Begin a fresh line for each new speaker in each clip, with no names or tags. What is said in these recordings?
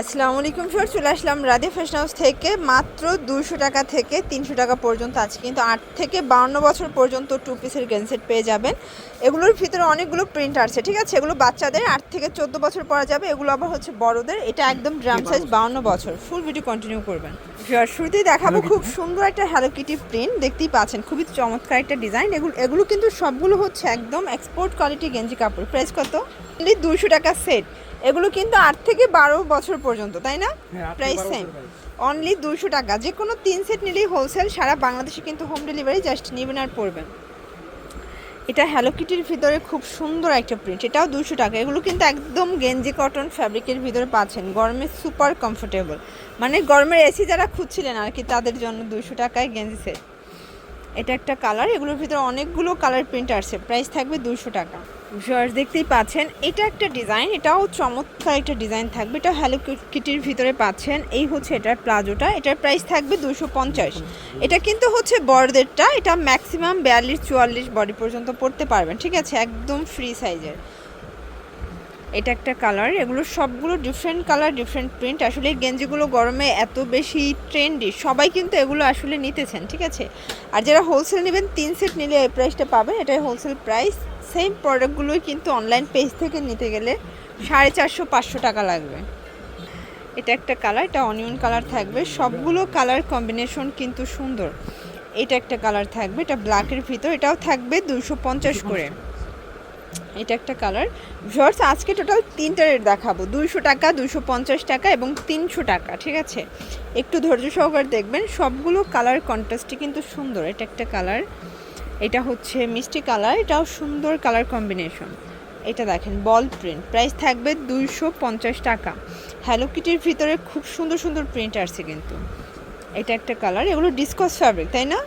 আসসালামু আলাইকুম স্যার চলে আসলাম রাধে ফ্যাশন হাউস থেকে। মাত্র দুশো টাকা থেকে তিনশো টাকা পর্যন্ত আছে। কিন্তু আট থেকে বাউন্ন বছর পর্যন্ত টু পিসের গেঞ্জেট পেয়ে যাবেন। এগুলোর ভিতরে অনেকগুলো প্রিন্ট আছে ঠিক আছে? এগুলো বাচ্চাদের আট থেকে চোদ্দ বছর পরা যাবে। এগুলো আবার হচ্ছে বড়দের। এটা একদম ড্রাম সাইজ বাউন্ন বছর। ফুল ভিডিও কন্টিনিউ করবেন। শুরুতেই দেখাবো খুব সুন্দর একটা হ্যালো কিটি প্রিন্ট দেখতেই পাচ্ছেন খুবই চমৎকার একটা ডিজাইন এগুলো এগুলো কিন্তু সবগুলো হচ্ছে একদম এক্সপোর্ট কোয়ালিটি গেঞ্জি কাপড়। প্রাইস কত? দুশো টাকা সেট এগুলো কিন্তু আট থেকে বারো বছর পর্যন্ত তাই না? প্রাইস সেম অনলি দুশো টাকা। যে কোনো তিন সেট নিলেই হোলসেল সারা বাংলাদেশে কিন্তু হোম ডেলিভারি জাস্ট নেবেন আর পড়বেন এটা হ্যালো কিটির ভিতরে খুব সুন্দর একটা প্রিন্ট এটাও দুশো টাকা। এগুলো কিন্তু একদম গেঞ্জি কটন ফ্যাব্রিকের ভিতরে পাচ্ছেন। গরমে সুপার কমফোর্টেবল মানে গরমের এসি যারা খুঁজছিলেন আর কি তাদের জন্য দুশো টাকায় গেঞ্জি সেট এটা একটা কালার এগুলোর ভিতরে অনেকগুলো কালার প্রিন্ট আছে প্রাইস থাকবে দুশো টাকা। ভিউয়ার্স দেখতেই পাচ্ছেন, এটা একটা ডিজাইন এটাও চমৎকার একটা ডিজাইন থাকবে। এটা হ্যালো কিটির ভিতরে পাচ্ছেন, এই হচ্ছে এটার প্লাজোটা, এটার প্রাইস থাকবে দুশো পঞ্চাশ। এটা কিন্তু হচ্ছে বড়দেরটা, এটা ম্যাক্সিমাম বিয়াল্লিশ, চুয়াল্লিশ বডি পর্যন্ত পড়তে পারবেন, ঠিক আছে? একদম ফ্রি সাইজের এটা একটা কালার এগুলো সবগুলো ডিফারেন্ট কালার ডিফারেন্ট প্রিন্ট আসলে গেঞ্জিগুলো গরমে এত বেশি ট্রেন্ডি সবাই কিন্তু এগুলো আসলে নিতেছেন, ঠিক আছে? আর যারা হোলসেল নেবেন, তিন সেট নিলে এই প্রাইসটা পাবেন। এটাই হোলসেল প্রাইস সেম প্রোডাক্টগুলোই কিন্তু অনলাইন পেজ থেকে নিতে গেলে সাড়ে চারশো, পাঁচশো টাকা লাগবে। এটা একটা কালার এটা অনিয়ন কালার থাকবে। সবগুলো কালার কম্বিনেশন কিন্তু সুন্দর। এটা একটা কালার থাকবে, এটা ব্ল্যাকের ভিতর, এটাও থাকবে দুশো পঞ্চাশ করে। এটা একটা কালার। ভিউয়ার্স আজকে টোটাল তিনটা রেট দেখাবো। দুইশো টাকা দুশো পঞ্চাশ টাকা এবং তিনশো টাকা ঠিক আছে? একটু ধৈর্য সহকারে দেখবেন সবগুলো কালার কন্ট্রাস্টই কিন্তু সুন্দর। এটা একটা কালার। এটা হচ্ছে মিষ্টি কালার এটাও সুন্দর কালার কম্বিনেশন এটা দেখেন বল প্রিন্ট প্রাইস থাকবে দুইশো পঞ্চাশ টাকা। হ্যালো কিটির ভিতরে খুব সুন্দর সুন্দর প্রিন্ট আসছে কিন্তু। এটা একটা কালার এগুলো ডিসকস ফ্যাব্রিক তাই না?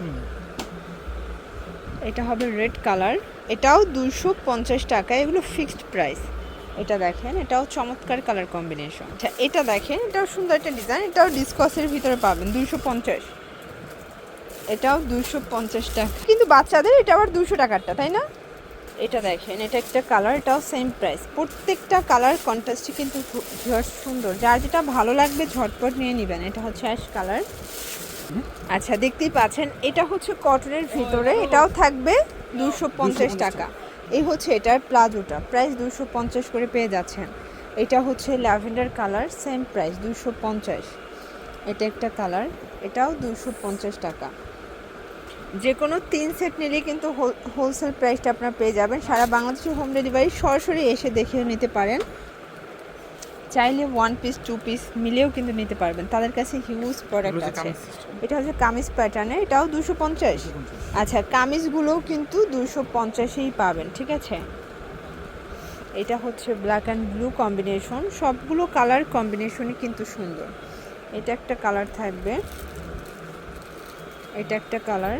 এটা হবে রেড কালার। এটাও দুশো পঞ্চাশ টাকা, এগুলো ফিক্সড প্রাইস এটা দেখেন, এটাও চমৎকার কালার কম্বিনেশন আচ্ছা এটা দেখেন, এটাও সুন্দর একটা ডিজাইন এটাও ডিসকসের ভিতরে পাবেন দুশো পঞ্চাশ। এটাও দুশো পঞ্চাশ টাকা। কিন্তু বাচ্চাদের এটা আবার দুশো টাকারটা, তাই না? এটা দেখেন, এটা একটা কালার এটাও সেম প্রাইস প্রত্যেকটা কালার কন্ট্রাস্টই কিন্তু সুন্দর। যার যেটা ভালো লাগবে ঝটপট নিয়ে নেবেন। এটা হচ্ছে অ্যাশ কালার আচ্ছা দেখতেই পাচ্ছেন এটা হচ্ছে কটনের ভিতরে এটাও থাকবে দুশো পঞ্চাশ টাকা। এই হচ্ছে এটার প্লাজোটা প্রাইস দুশো পঞ্চাশ করে পেয়ে যাচ্ছেন। এটা হচ্ছে ল্যাভেন্ডার কালার সেম প্রাইস দুশো পঞ্চাশ। এটা একটা কালার এটাও দুশো পঞ্চাশ টাকা। যে কোনো তিন সেট নিলে কিন্তু হোলসেল প্রাইসটা আপনারা পেয়ে যাবেন। সারা বাংলাদেশে হোম ডেলিভারি সরাসরি এসে দেখে নিতে পারেন। চাইলে ওয়ান পিস টু পিস মিলেও কিন্তু নিতে পারবেন। তাদের কাছে হিউজ প্রোডাক্ট আছে। এটা হচ্ছে কামিজ প্যাটার্নের এটাও দুশো পঞ্চাশ। আচ্ছা কামিজগুলোও কিন্তু দুশো পঞ্চাশেই পাবেন ঠিক আছে? এটা হচ্ছে ব্ল্যাক অ্যান্ড ব্লু কম্বিনেশন সবগুলো কালার কম্বিনেশনই কিন্তু সুন্দর। এটা একটা কালার থাকবে। এটা একটা কালার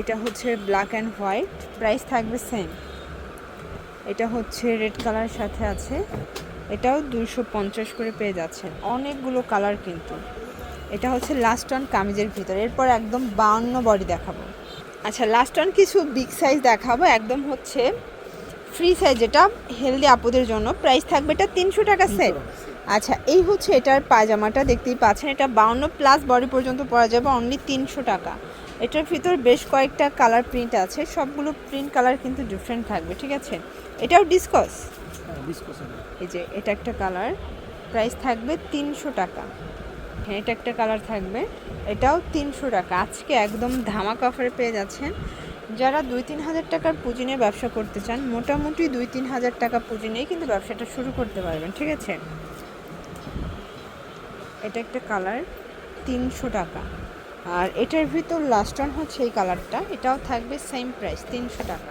এটা হচ্ছে ব্ল্যাক অ্যান্ড হোয়াইট প্রাইস থাকবে সেম এটা হচ্ছে রেড কালার সাথে আছে। এটাও দুশো পঞ্চাশ করে পেয়ে যাচ্ছেন। অনেকগুলো কালার কিন্তু। এটা হচ্ছে লাস্ট অন কামিজের ভিতরে। এরপর একদম বাউন্ন বডি দেখাবো। আচ্ছা লাস্ট অন কিছু বিগ সাইজ দেখাবো। একদম হচ্ছে ফ্রি সাইজ যেটা হেলদি আপুদের জন্য। প্রাইস থাকবে এটা তিনশো টাকা সেট আচ্ছা এই হচ্ছে এটার পায়জামাটা। দেখতেই পাচ্ছেন, এটা বাউন্ন প্লাস বডি পর্যন্ত পরা যাবে অনলি তিনশো টাকা। এটার ভিতর বেশ কয়েকটা কালার প্রিন্ট আছে। সবগুলো প্রিন্ট কালার কিন্তু ডিফারেন্ট থাকবে, ঠিক আছে? এটাও ডিসকস
হ্যাঁ।
এই যে এটা একটা কালার প্রাইস থাকবে তিনশো টাকা। হ্যাঁ এটা একটা কালার থাকবে এটাও তিনশো টাকা। আজকে একদম ধামাকা অফারে পেয়ে যাচ্ছেন। যারা দুই তিন হাজার টাকার পুঁজি নিয়ে ব্যবসা করতে চান মোটামুটি দুই তিন হাজার টাকা পুঁজি নিয়ে কিন্তু ব্যবসাটা শুরু করতে পারবেন ঠিক আছে? এটা একটা কালার তিনশো টাকা। আর এটার ভিতর লাস্ট অন হচ্ছে এই কালারটা এটাও থাকবে সেম প্রাইস তিনশো টাকা।